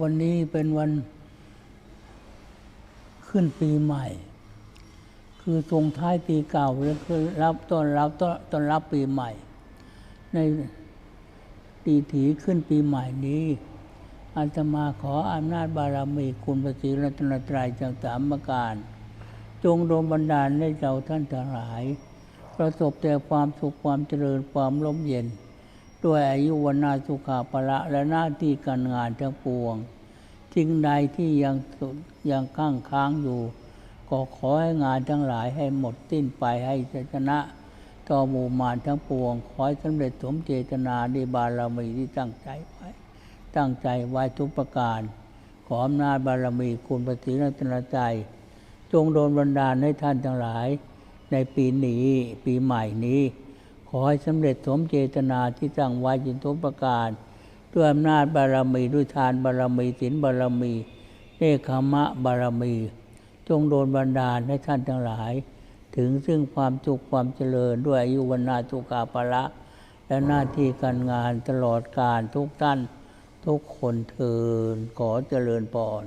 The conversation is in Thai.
วันนี้เป็นวันขึ้นปีใหม่ คือส่งท้ายปีเก่าและคือรับต้อนรับต้อนรับปีใหม่ ในตีถีขึ้นปีใหม่นี้อาตมาขออำนาจบารมีคุณพระศรีรัตนตรัยจังสามประการ จงโดนบันดาลให้เราท่านทั้งหลาย ประสบแต่ความสุขความเจริญความร่มเย็น ด้วยอายุวันนาสุขาภละและหน้าที่การงานทั้งปวงสิ่งใดที่ยังยังข้างค้างอยู่ ก็ขอให้งานทั้งหลายให้หมดสิ้นไปให้ชนะต่อหมู่มารทั้งปวง ขอให้สำเร็จสมเจตนาในบารมีที่ตั้งใจไว้ ตั้งใจไว้ทุกประการ ขออำนาจบารมีคุณพระศรีรัตนตรัยจงโดนบันดาลให้ท่านทั้งหลาย ในปีนี้ปีใหม่นี้ ขอให้สำเร็จสมเจตนาที่ตั้งไว้จนทุกประการ ด้วยอำนาจบารมีด้วยทานบารมีศีลบารมีเนคขมะบารมี จงโดนบันดาลให้ท่านทั้งหลาย ถึงซึ่งความสุขความเจริญด้วยอายุวันนาทุกาภละ และหน้าที่การงานตลอดการทุกท่าน ทุกคนเทินขอเจริญพร